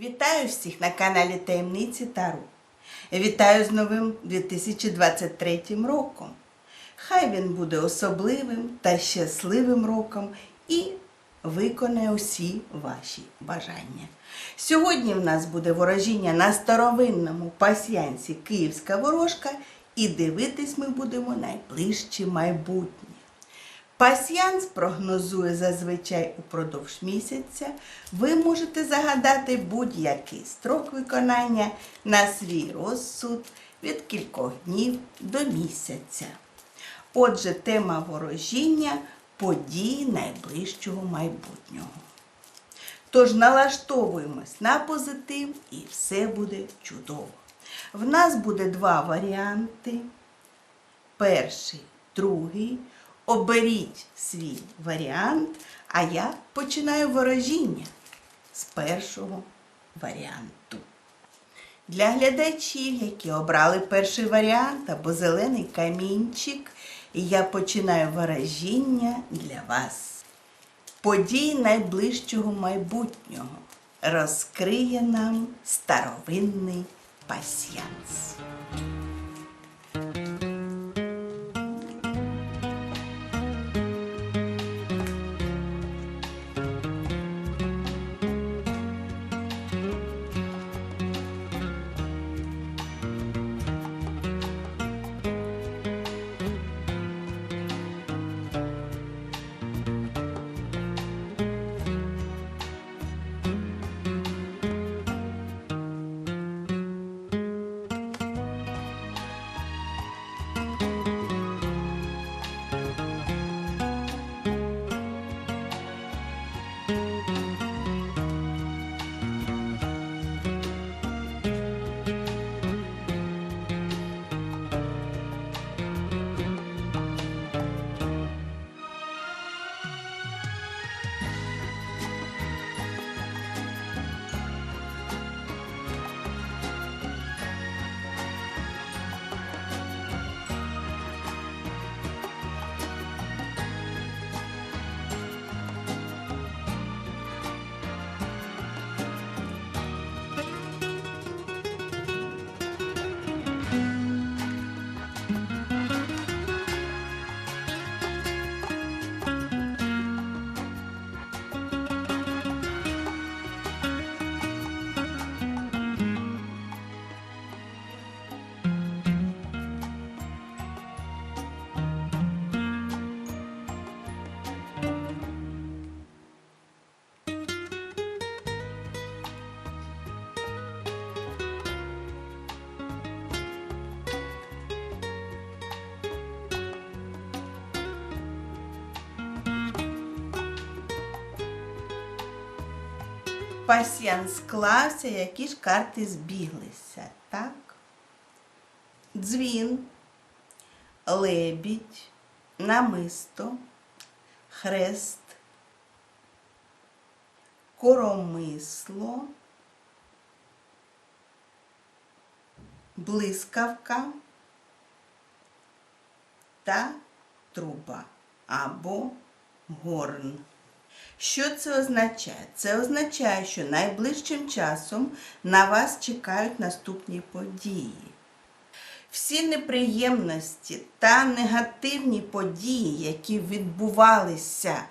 Вітаю всіх на каналі Таємниці Тару. Вітаю з новим 2023 роком. Хай він буде особливим та щасливим роком і виконає усі ваші бажання. Сьогодні в нас буде ворожіння на старовинному пасьянці Київська ворожка, і дивитись ми будемо найближче майбутнє. Пасьянс прогнозує зазвичай упродовж місяця. Ви можете загадати будь-який строк виконання на свій розсуд від кількох днів до місяця. Отже, тема ворожіння події найближчого майбутнього. Тож налаштовуємось на позитив і все буде чудово. В нас буде два варіанти перший, другий. Оберіть свій варіант, а я починаю ворожіння з першого варіанту. Для глядачів, які обрали перший варіант або зелений камінчик, я починаю ворожіння для вас. Події найближчого майбутнього розкриє нам старовинний пасьянс. Пасьян склався, які ж карти збіглися, так? Дзвін, лебідь, намисто, хрест, коромисло, блискавка та труба або горн. Що це означає? Це означає, що найближчим часом на вас чекають наступні події. Всі неприємності та негативні події, які відбувалися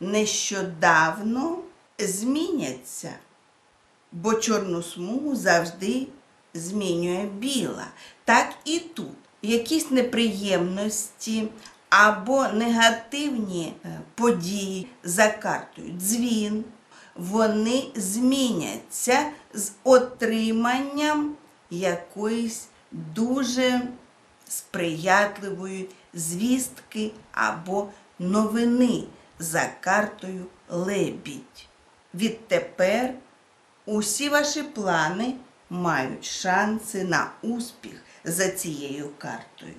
нещодавно, зміняться, бо чорну смугу завжди змінює біла. Так і тут якісь неприємності або негативні е, події за картою дзвін, вони зміняться з отриманням якоїсь дуже сприятливої звістки або новини за картою лебідь. Відтепер усі ваші плани мають шанси на успіх за цією картою.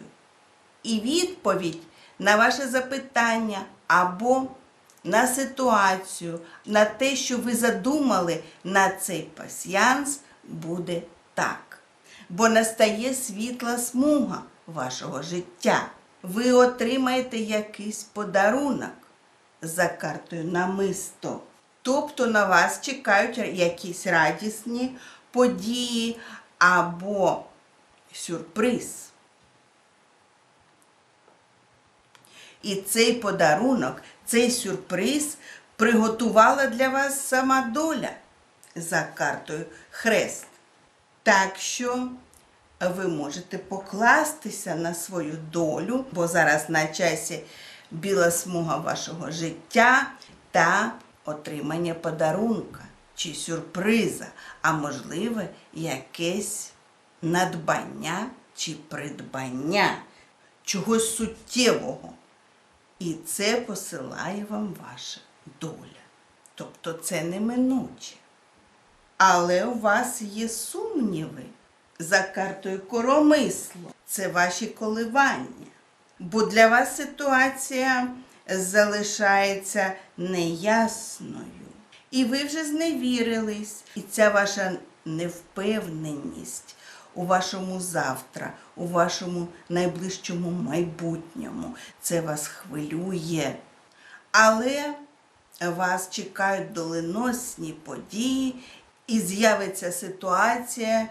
І відповідь на ваше запитання або на ситуацію, на те, що ви задумали на цей пасьянс, буде Так, бо настає світла смуга вашого життя. Ви отримаєте якийсь подарунок за картою намисто. Тобто на вас чекають якісь радісні події або сюрприз. І цей подарунок, цей сюрприз приготувала для вас сама доля за картою Хрест. Так що ви можете покластися на свою долю, бо зараз на часі біла смуга вашого життя та отримання подарунка чи сюрприза, а можливо, якесь надбання чи придбання чогось суттєвого. І це посилає вам ваша доля. Тобто це неминуче. Але у вас є сумніви за картою коромисло. Це ваші коливання. Бо для вас ситуація залишається неясною. І ви вже зневірились. І ця ваша невпевненість у вашому завтра, у вашому найближчому майбутньому. Це вас хвилює. Але вас чекають доленосні події, і з'явиться ситуація,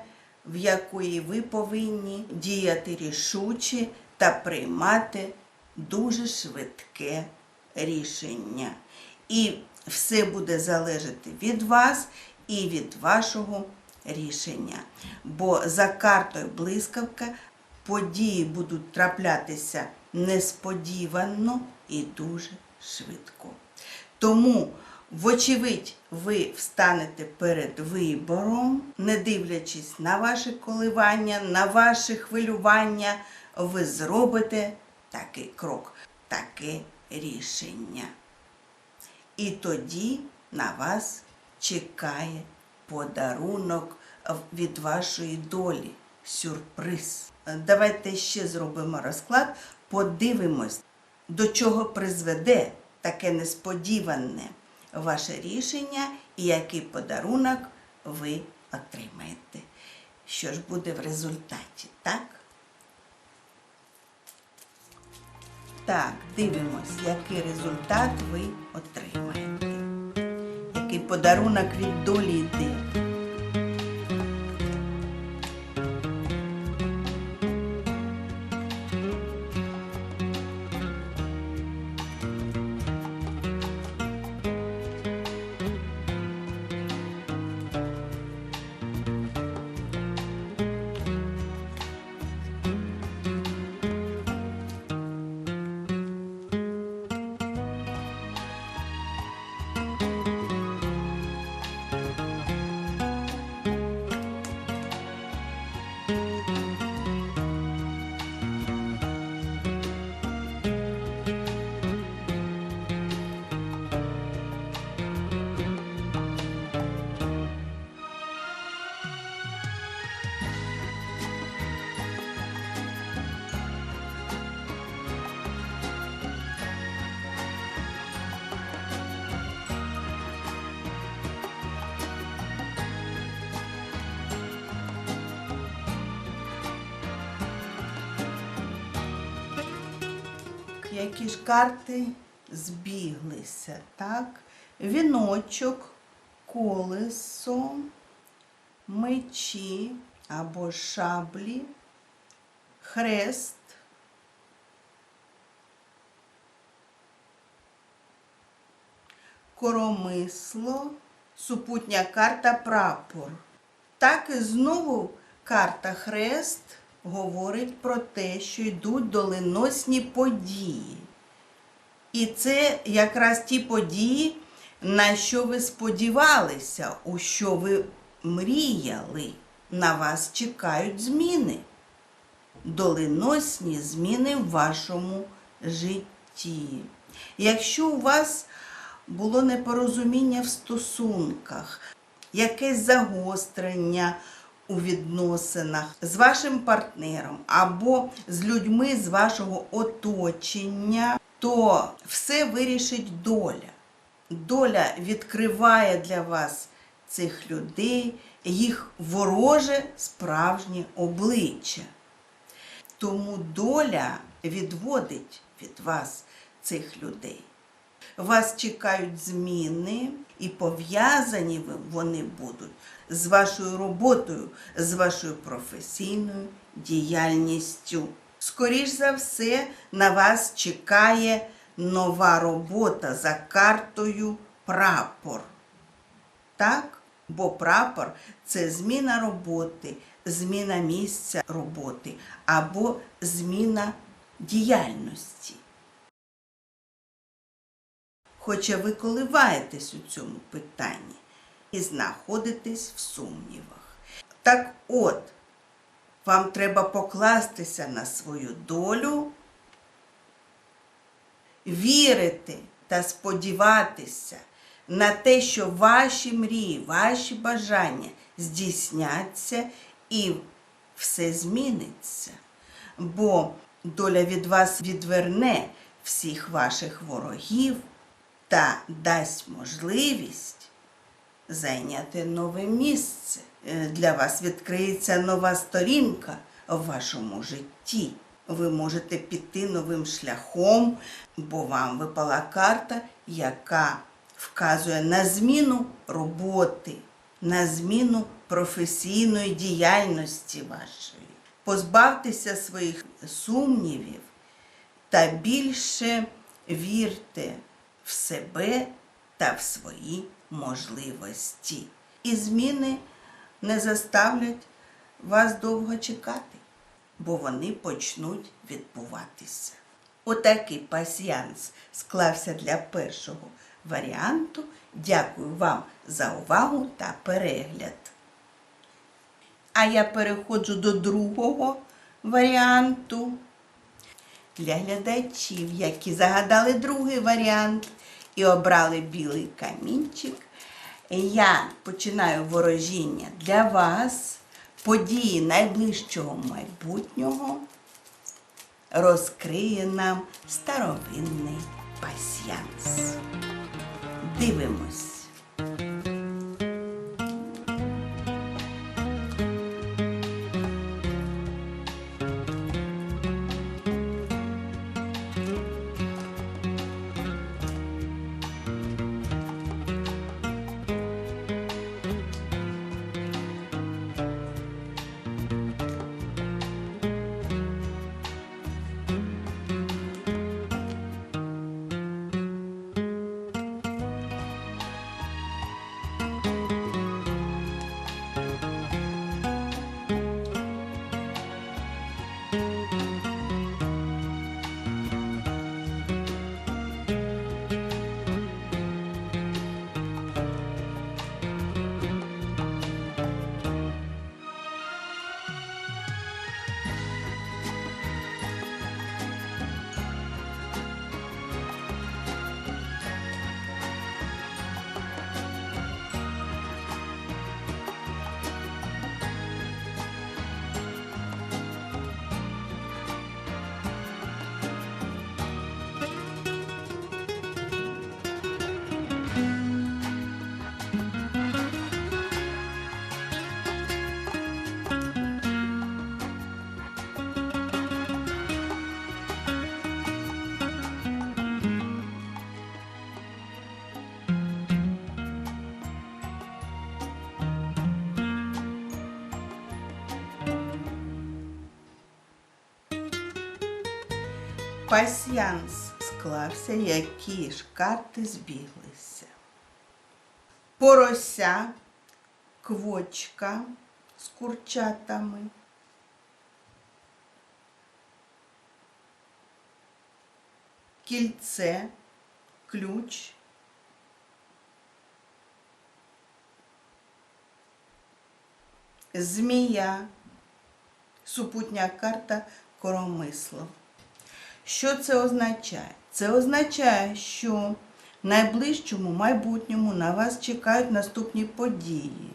в якої ви повинні діяти рішуче та приймати дуже швидке рішення. І все буде залежати від вас і від вашого рішення. Бо за картою блискавка події будуть траплятися несподівано і дуже швидко. Тому, вочевидь, ви встанете перед вибором, не дивлячись на ваші коливання, на ваші хвилювання, ви зробите такий крок, таке рішення. І тоді на вас чекає подарунок від вашої долі, сюрприз. Давайте ще зробимо розклад, подивимось, до чого призведе таке несподіване ваше рішення і який подарунок ви отримаєте. Що ж буде в результаті, так? Так, дивимось, який результат ви отримаєте. Подарунок від долі йде. Які ж карти збіглися, так? Віночок, колесо, мечі або шаблі, хрест, коромисло, супутня карта прапор. Так і знову карта хрест говорить про те, що йдуть доленосні події. І це якраз ті події, на що ви сподівалися, у що ви мріяли. На вас чекають зміни. Доленосні зміни в вашому житті. Якщо у вас було непорозуміння в стосунках, якесь загострення у відносинах з вашим партнером або з людьми з вашого оточення, то все вирішить доля. Доля відкриває для вас цих людей, їх вороже справжнє обличчя. Тому доля відводить від вас цих людей. Вас чекають зміни, і пов'язані вони будуть з вашою роботою, з вашою професійною діяльністю. Скоріш за все, на вас чекає нова робота за картою прапор. Так? Бо прапор це зміна роботи, зміна місця роботи або зміна діяльності. Хоча ви коливаєтесь у цьому питанні і знаходитесь в сумнівах. Так от, вам треба покластися на свою долю, вірити та сподіватися на те, що ваші мрії, ваші бажання здійсняться і все зміниться. Бо доля від вас відверне всіх ваших ворогів та дасть можливість зайняти нове місце. Е, Для вас відкриється нова сторінка в вашому житті. Ви можете піти новим шляхом, бо вам випала карта, яка вказує на зміну роботи, на зміну професійної діяльності вашої. Позбавтеся своїх сумнівів та більше вірте в себе та в свої можливості. І зміни не заставлять вас довго чекати, бо вони почнуть відбуватися. Отакий пасіянс склався для першого варіанту. Дякую вам за увагу та перегляд. А я переходжу до другого варіанту. Для глядачів, які загадали другий варіант і обрали білий камінчик, я починаю ворожіння для вас. Події найближчого майбутнього розкриє нам старовинний пасьянс. Дивимось. Пасьянс склався, які ж карти збіглися. Порося, квочка з курчатами. Кільце, ключ. Змія, супутня карта коромисло. Що це означає? Це означає, що в найближчому майбутньому на вас чекають наступні події.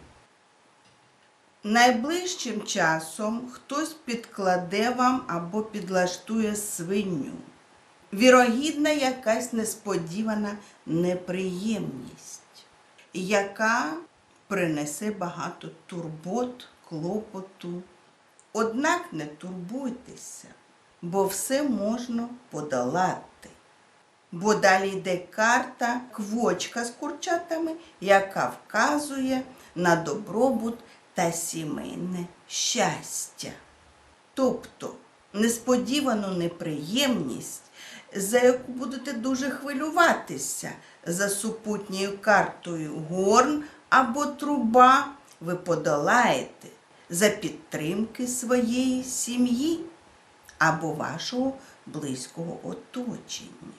Найближчим часом хтось підкладе вам або підлаштує свиню. Вірогідна якась несподівана неприємність, яка принесе багато турбот, клопоту. Однак не турбуйтеся, бо все можна подолати. Бо далі йде карта квочка з курчатами, яка вказує на добробут та сімейне щастя. Тобто несподівану неприємність, за яку будете дуже хвилюватися за супутньою картою горн або труба, ви подолаєте за підтримки своєї сім'ї або вашого близького оточення.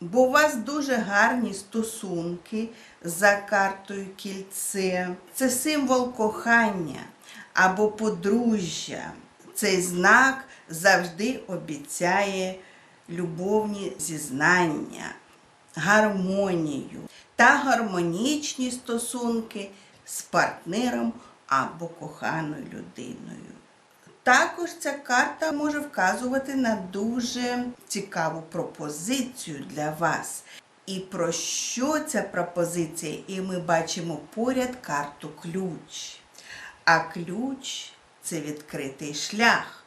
Бо у вас дуже гарні стосунки за картою кільце. Це символ кохання або подружжя. Цей знак завжди обіцяє любовні зізнання, гармонію та гармонічні стосунки з партнером або коханою людиною. Також ця карта може вказувати на дуже цікаву пропозицію для вас. І про що ця пропозиція? І ми бачимо поряд карту ключ. А ключ це відкритий шлях,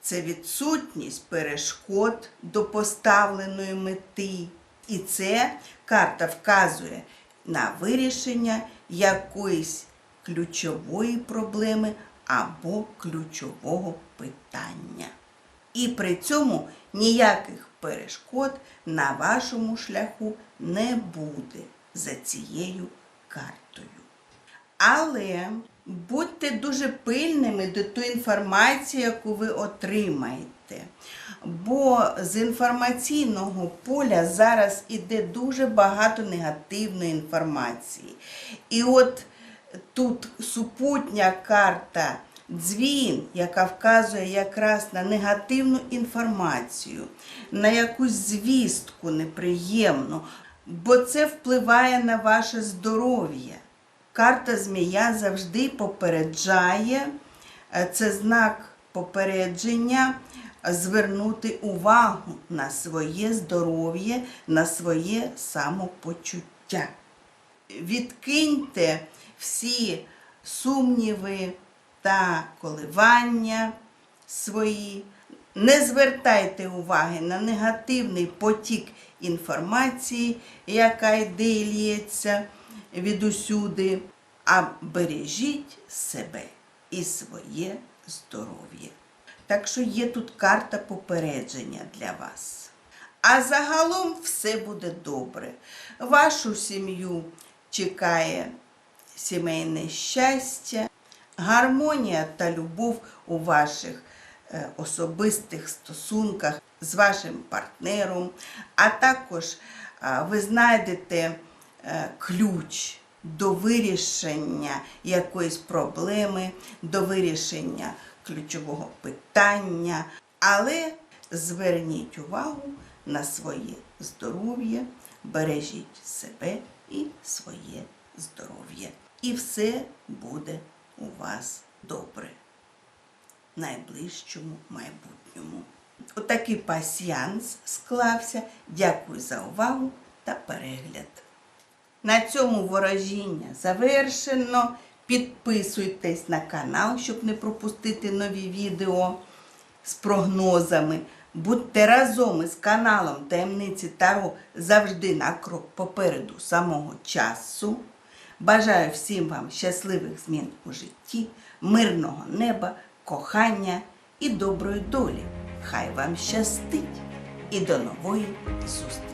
це відсутність перешкод до поставленої мети. І це карта вказує на вирішення якоїсь ключової проблеми або ключового питання. І при цьому ніяких перешкод на вашому шляху не буде за цією картою. Але будьте дуже пильними до тої інформації, яку ви отримаєте. Бо з інформаційного поля зараз іде дуже багато негативної інформації. І от тут супутня карта дзвін, яка вказує якраз на негативну інформацію, на якусь звістку неприємну, бо це впливає на ваше здоров'я. Карта змія завжди попереджає, е, це знак попередження звернути увагу на своє здоров'я, на своє самопочуття. Відкиньте всі сумніви та коливання свої. Не звертайте уваги на негативний потік інформації, яка йде і лється відусюди, а бережіть себе і своє здоров'я. Так що є тут карта попередження для вас. А загалом все буде добре. Вашу сім'ю чекає сімейне щастя, гармонія та любов у ваших е, особистих стосунках з вашим партнером, а також е, ви знайдете е, ключ до вирішення якоїсь проблеми, до вирішення ключового питання, але зверніть увагу на своє здоров'я, бережіть себе і своє здоров'я. І все буде у вас добре в найближчому майбутньому. Отакий пасіянс склався. Дякую за увагу та перегляд. На цьому ворожіння завершено. Підписуйтесь на канал, щоб не пропустити нові відео з прогнозами. Будьте разом із каналом Таємниці Таро завжди на крок попереду самого часу. Бажаю всім вам щасливих змін у житті, мирного неба, кохання і доброї долі. Хай вам щастить! І до нової зустрічі!